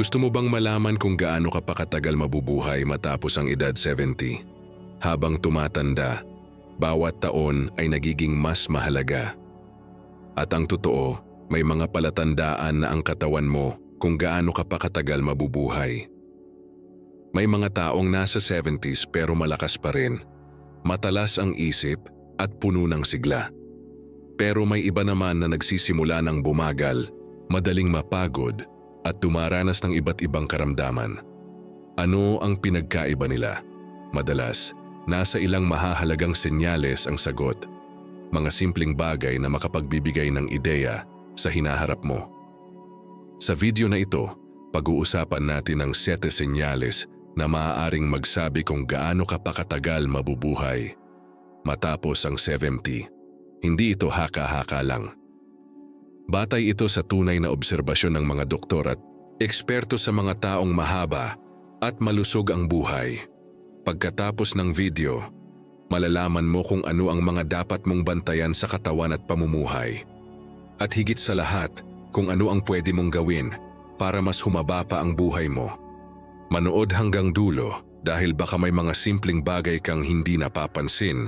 Gusto mo bang malaman kung gaano ka pa katagal mabubuhay matapos ang edad 70? Habang tumatanda, bawat taon ay nagiging mas mahalaga. At ang totoo, may mga palatandaan na ang katawan mo kung gaano ka pa katagal mabubuhay. May mga taong nasa 70s pero malakas pa rin. Matalas ang isip at puno ng sigla. Pero may iba naman na nagsisimula ng bumagal, madaling mapagod at dumaranas ng iba't ibang karamdaman. Ano ang pinagkaiba nila? Madalas, nasa ilang mahahalagang senyales ang sagot. Mga simpleng bagay na makapagbibigay ng ideya sa hinaharap mo. Sa video na ito, pag-uusapan natin ang sete senyales na maaaring magsabi kung gaano ka pa katagal mabubuhay. Matapos ang 70, hindi ito haka-haka lang. Batay ito sa tunay na obserbasyon ng mga doktor at eksperto sa mga taong mahaba at malusog ang buhay. Pagkatapos ng video, malalaman mo kung ano ang mga dapat mong bantayan sa katawan at pamumuhay. At higit sa lahat, kung ano ang pwede mong gawin para mas humaba pa ang buhay mo. Manood hanggang dulo dahil baka may mga simpleng bagay kang hindi napapansin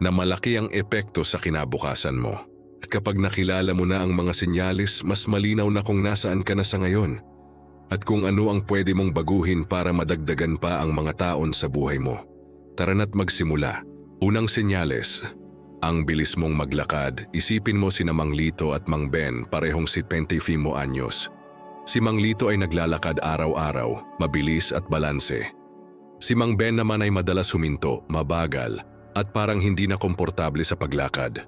na malaki ang epekto sa kinabukasan mo. Kapag nakilala mo na ang mga sinyalis, mas malinaw na kung nasaan ka na sa ngayon at kung ano ang pwede mong baguhin para madagdagan pa ang mga taon sa buhay mo. Tara na't magsimula. Unang senyales, ang bilis mong maglakad, isipin mo si Mang Lito at Mang Ben parehong si Pentifimo anyos. Si Mang Lito ay naglalakad araw-araw, mabilis at balanse. Si Mang Ben naman ay madalas huminto, mabagal, at parang hindi na komportable sa paglakad.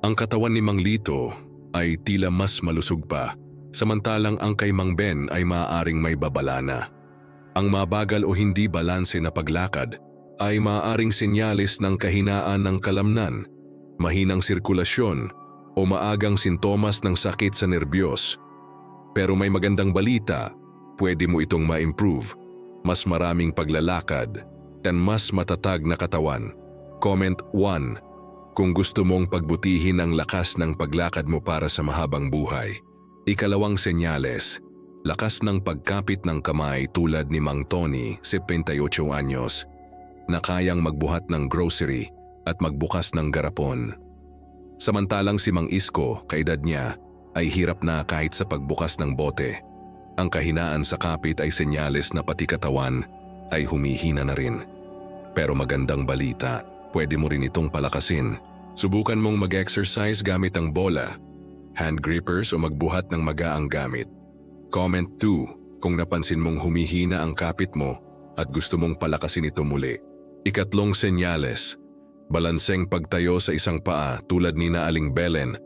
Ang katawan ni Mang Lito ay tila mas malusog pa, samantalang ang kay Mang Ben ay maaaring may babala na. Ang mabagal o hindi balanse na paglakad ay maaaring senyales ng kahinaan ng kalamnan, mahinang sirkulasyon o maagang sintomas ng sakit sa nerbiyos. Pero may magandang balita, pwede mo itong ma-improve. Mas maraming paglalakad dan mas matatag na katawan. Comment 1. Kung gusto mong pagbutihin ang lakas ng paglakad mo para sa mahabang buhay. Ikalawang senyales, lakas ng pagkapit ng kamay tulad ni Mang Tony, 78 anyos, na kayang magbuhat ng grocery at magbukas ng garapon. Samantalang si Mang Isko, kaedad niya, ay hirap na kahit sa pagbukas ng bote. Ang kahinaan sa kapit ay senyales na pati katawan ay humihina na rin. Pero magandang balita, pwede mo rin itong palakasin. Subukan mong mag-exercise gamit ang bola, hand grippers o magbuhat ng magaang gamit. Comment 2 kung napansin mong humihina ang kapit mo at gusto mong palakasin ito muli. Ikatlong senyales, balanseng pagtayo sa isang paa tulad ni na Aling Belen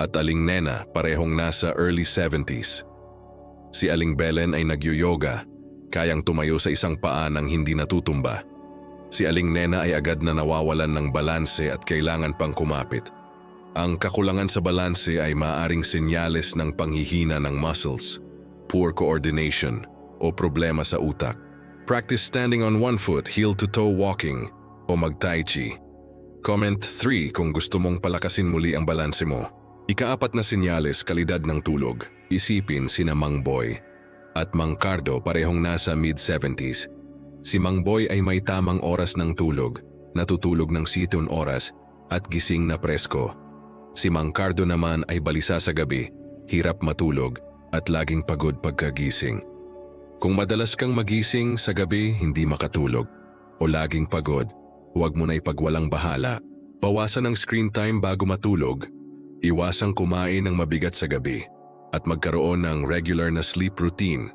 at Aling Nena parehong nasa early 70s. Si Aling Belen ay nagyoyoga, kayang tumayo sa isang paa nang hindi natutumba. Si Aling Nena ay agad na nawawalan ng balanse at kailangan pang kumapit. Ang kakulangan sa balanse ay maaring senyales ng panghihina ng muscles, poor coordination, o problema sa utak. Practice standing on one foot, heel-to-toe walking, o mag-tai chi. Comment 3 kung gusto mong palakasin muli ang balanse mo. Ikaapat na senyales kalidad ng tulog. Isipin sina Mang Boy at Mang Cardo parehong nasa mid-70s. Si Mang Boy ay may tamang oras ng tulog, natutulog ng situn oras at gising na presko. Si Mang Cardo naman ay balisa sa gabi, hirap matulog at laging pagod pagkagising. Kung madalas kang magising sa gabi hindi makatulog o laging pagod, huwag mo na ipagwalang bahala. Bawasan ang screen time bago matulog, iwasang kumain ng mabigat sa gabi, at magkaroon ng regular na sleep routine.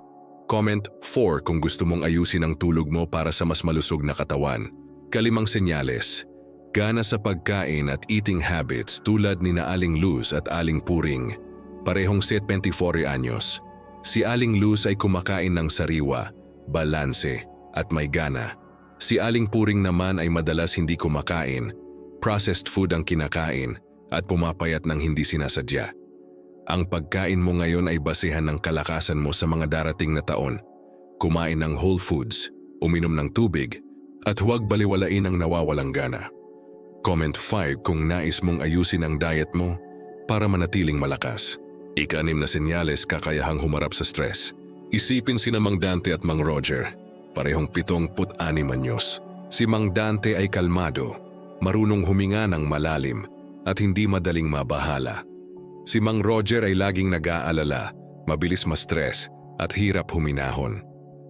Comment 4 kung gusto mong ayusin ang tulog mo para sa mas malusog na katawan. Kalimang senyales, gana sa pagkain at eating habits tulad ni Aling Luz at Aling Puring, parehong set 24 anyos. Si Aling Luz ay kumakain ng sariwa, balanse, at may gana. Si Aling Puring naman ay madalas hindi kumakain, processed food ang kinakain, at pumapayat ng hindi sinasadya. Ang pagkain mo ngayon ay basehan ng kalakasan mo sa mga darating na taon. Kumain ng whole foods, uminom ng tubig, at huwag baliwalain ang nawawalang gana. Comment 5 kung nais mong ayusin ang diet mo para manatiling malakas. Ika-anim na senyales kakayahang humarap sa stress. Isipin si Mang Dante at Mang Roger, parehong pitong put anim anyos. Si Mang Dante ay kalmado, marunong huminga ng malalim at hindi madaling mabahala. Si Mang Roger ay laging nag-aalala, mabilis ma-stress at hirap huminahon.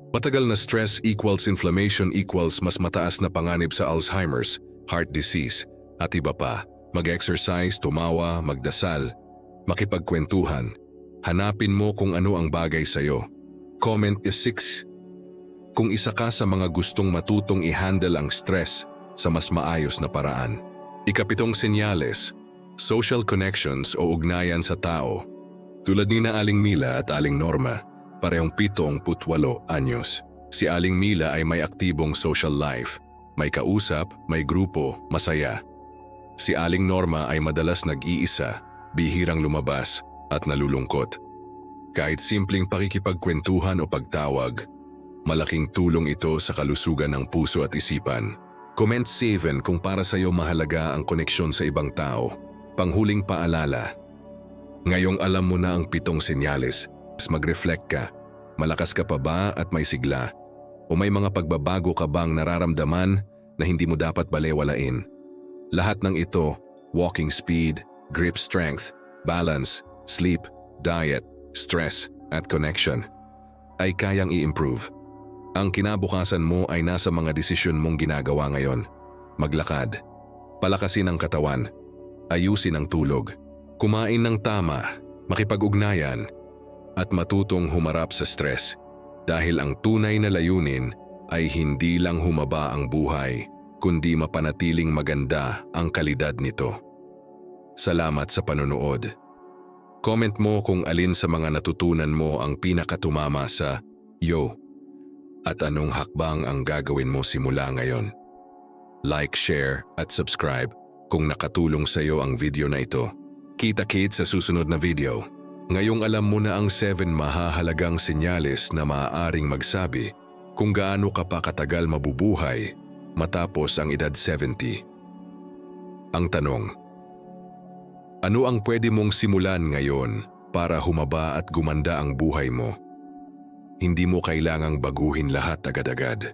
Matagal na stress equals inflammation equals mas mataas na panganib sa Alzheimer's, heart disease, at iba pa. Mag-exercise, tumawa, magdasal, makipagkwentuhan. Hanapin mo kung ano ang bagay sa'yo. Comment is 6. Kung isa ka sa mga gustong matutong i-handle ang stress sa mas maayos na paraan. Ikapitong senyales, social connections o ugnayan sa tao. Tulad ni na Aling Mila at Aling Norma, parehong pitong putwalo anyos. Si Aling Mila ay may aktibong social life, may kausap, may grupo, masaya. Si Aling Norma ay madalas nag-iisa, bihirang lumabas at nalulungkot. Kahit simpleng pakikipagkwentuhan o pagtawag, malaking tulong ito sa kalusugan ng puso at isipan. Comment 7 kung para sa iyo mahalaga ang koneksyon sa ibang tao. Panghuling paalala. Ngayong alam mo na ang pitong senyales, mag-reflect ka. Malakas ka pa ba at may sigla? O may mga pagbabago ka bang nararamdaman na hindi mo dapat balewalain? Lahat ng ito, walking speed, grip strength, balance, sleep, diet, stress, at connection, ay kayang i-improve. Ang kinabukasan mo ay nasa mga desisyon mong ginagawa ngayon. Maglakad, palakasin ang katawan, ayusin ang tulog, kumain ng tama, makipag-ugnayan, at matutong humarap sa stress dahil ang tunay na layunin ay hindi lang humaba ang buhay kundi mapanatiling maganda ang kalidad nito. Salamat sa panonood. Comment mo kung alin sa mga natutunan mo ang pinakatumama sa Yo at anong hakbang ang gagawin mo simula ngayon. Like, share at subscribe kung nakatulong sa iyo ang video na ito. Kita-kit sa susunod na video. Ngayong alam mo na ang 7 mahahalagang senyales na maaaring magsabi kung gaano ka pa katagal mabubuhay matapos ang edad 70. Ang tanong, ano ang pwede mong simulan ngayon para humaba at gumanda ang buhay mo? Hindi mo kailangang baguhin lahat agad-agad.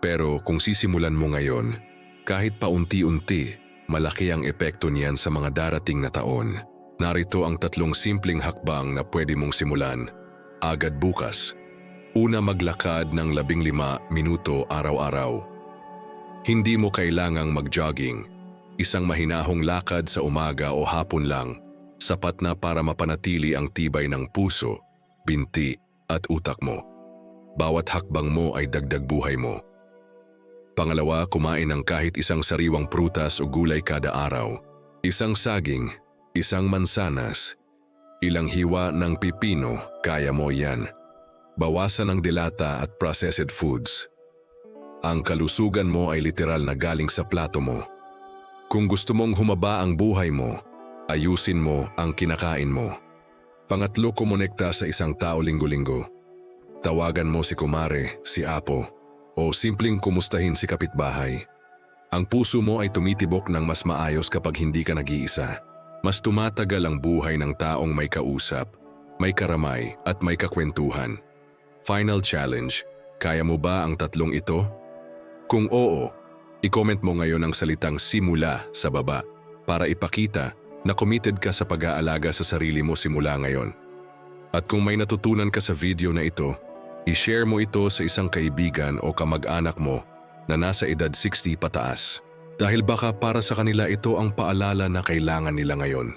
Pero kung sisimulan mo ngayon, kahit paunti-unti, malaki ang epekto niyan sa mga darating na taon. Narito ang tatlong simpleng hakbang na pwede mong simulan. Agad bukas. Una maglakad ng labing lima minuto araw-araw. Hindi mo kailangang mag-jogging. Isang mahinahong lakad sa umaga o hapon lang, sapat na para mapanatili ang tibay ng puso, binti at utak mo. Bawat hakbang mo ay dagdag buhay mo. Pangalawa, kumain ng kahit isang sariwang prutas o gulay kada araw. Isang saging, isang mansanas, ilang hiwa ng pipino, kaya mo yan. Bawasan ang dilata at processed foods. Ang kalusugan mo ay literal na galing sa plato mo. Kung gusto mong humaba ang buhay mo, ayusin mo ang kinakain mo. Pangatlo, kumonekta sa isang tao linggo-linggo. Tawagan mo si kumare, si apo, o simpleng kumustahin si kapitbahay. Ang puso mo ay tumitibok ng mas maayos kapag hindi ka nag-iisa. Mas tumatagal ang buhay ng taong may kausap, may karamay at may kakwentuhan. Final challenge, kaya mo ba ang tatlong ito? Kung oo, i-comment mo ngayon ang salitang simula sa baba para ipakita na committed ka sa pag-aalaga sa sarili mo simula ngayon. At kung may natutunan ka sa video na ito, i-share mo ito sa isang kaibigan o kamag-anak mo na nasa edad 60 pataas. Dahil baka para sa kanila ito ang paalala na kailangan nila ngayon.